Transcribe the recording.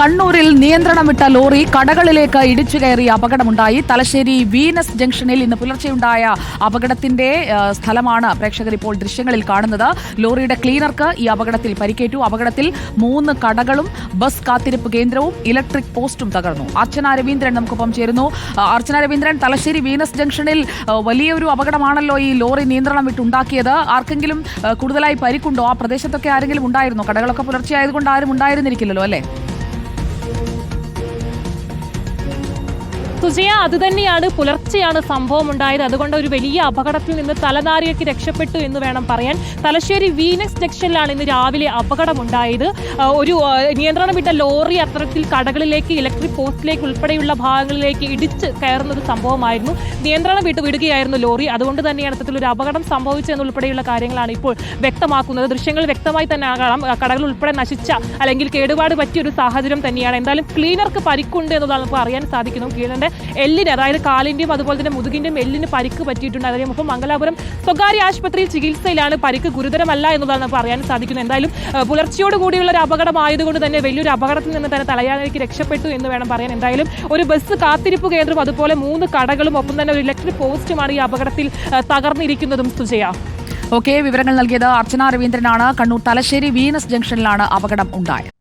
കണ്ണൂരിൽ നിയന്ത്രണം വിട്ട ലോറി കടകളിലേക്ക് ഇടിച്ചു കയറി അപകടമുണ്ടായി. തലശ്ശേരി വീനസ് ജംഗ്ഷനിൽ ഇന്ന് പുലർച്ചെയുണ്ടായ അപകടത്തിന്റെ സ്ഥലമാണ് പ്രേക്ഷകർ ഇപ്പോൾ ദൃശ്യങ്ങളിൽ കാണുന്നത്. ലോറിയുടെ ക്ലീനർക്ക് ഈ അപകടത്തിൽ പരിക്കേറ്റു. അപകടത്തിൽ മൂന്ന് കടകളും ബസ് കാത്തിരിപ്പ് കേന്ദ്രവും ഇലക്ട്രിക് പോസ്റ്റും തകർന്നു. അർച്ചന രവീന്ദ്രൻ നമുക്കൊപ്പം ചേരുന്നു. അർച്ചന രവീന്ദ്രൻ തലശ്ശേരി വീനസ് ജംഗ്ഷനിൽ വലിയൊരു അപകടമാണല്ലോ ഈ ലോറി നിയന്ത്രണം വിട്ടുണ്ടാക്കിയത്. ആർക്കെങ്കിലും കൂടുതലായി പരിക്കുണ്ടോ? ആ പ്രദേശത്തൊക്കെ ആരെങ്കിലും ഉണ്ടായിരുന്നോ? കടകളൊക്കെ പുലർച്ചെ ആയതുകൊണ്ട് ആരും ഉണ്ടായിരുന്നിരിക്കില്ലല്ലോ അല്ലേ? സുജയ അതുതന്നെയാണ് പുലർച്ചെയാണ് സംഭവം ഉണ്ടായത് അതുകൊണ്ട് ഒരു വലിയ അപകടത്തിൽ നിന്ന് തലനാരിഴയ്ക്ക് രക്ഷപ്പെട്ടു എന്ന് വേണം പറയാൻ. തലശ്ശേരി വീനക്സ് ജംഗ്ഷനിലാണ് ഇന്ന് രാവിലെ അപകടമുണ്ടായത്. ഒരു നിയന്ത്രണം വിട്ട ലോറി അത്തരത്തിൽ കടകളിലേക്ക് ഇലക്ട്രിക് പോസ്റ്റിലേക്ക് ഉൾപ്പെടെയുള്ള ഭാഗങ്ങളിലേക്ക് ഇടിച്ച് കയറുന്ന ഒരു സംഭവമായിരുന്നു. നിയന്ത്രണം വിട്ട് വിടുകയായിരുന്നു ലോറി. അതുകൊണ്ട് തന്നെയാണ് അത്തരത്തിലൊരു അപകടം സംഭവിച്ചതെന്നുൾപ്പെടെയുള്ള കാര്യങ്ങളാണ് ഇപ്പോൾ വ്യക്തമാക്കുന്നത്. ദൃശ്യങ്ങൾ വ്യക്തമായി തന്നെ ആകണം കടകൾ ഉൾപ്പെടെ നശിച്ച അല്ലെങ്കിൽ കേടുപാട് പറ്റിയ ഒരു സാഹചര്യം തന്നെയാണ്. എന്തായാലും ക്ലീനർക്ക് പരിക്കുണ്ട് എന്നുള്ളത് നമുക്ക് അറിയാൻ സാധിക്കുന്നു. ക്ലീനറിന്റെ എല്ലിന് അതായത് കാലിന്റെയും അതുപോലെ തന്നെ മുതുകിന്റെയും എല്ലിന് പരിക്ക് പറ്റിയിട്ടുണ്ട്. അതിനും ഒപ്പം മംഗലാപുരം സ്വകാര്യ ആശുപത്രിയിൽ ചികിത്സയിലാണ് പരിക്ക് ഗുരുതരമല്ല എന്നുള്ളതാണ് പറയാൻ സാധിക്കുന്നത്. എന്തായാലും പുലർച്ചയോട് കൂടിയുള്ള ഒരു അപകടമായതുകൊണ്ട് തന്നെ വലിയൊരു അപകടത്തിൽ നിന്ന് തന്നെ തലയാനയ്ക്ക് രക്ഷപ്പെട്ടു എന്ന് വേണം പറയാൻ. എന്തായാലും ഒരു ബസ് കാത്തിരിപ്പ് കേന്ദ്രം അതുപോലെ മൂന്ന് കടകളും ഒപ്പം തന്നെ ഒരു ഇലക്ട്രിക് പോസ്റ്റുമാണ് ഈ അപകടത്തിൽ തകർന്നിരിക്കുന്നതും സുജയ. ഓക്കെ വിവരങ്ങൾ നൽകിയത് അർച്ചന രവീന്ദ്രനാണ്. കണ്ണൂർ തലശ്ശേരി വീനസ് ജംഗ്ഷനിലാണ് അപകടം ഉണ്ടായത്.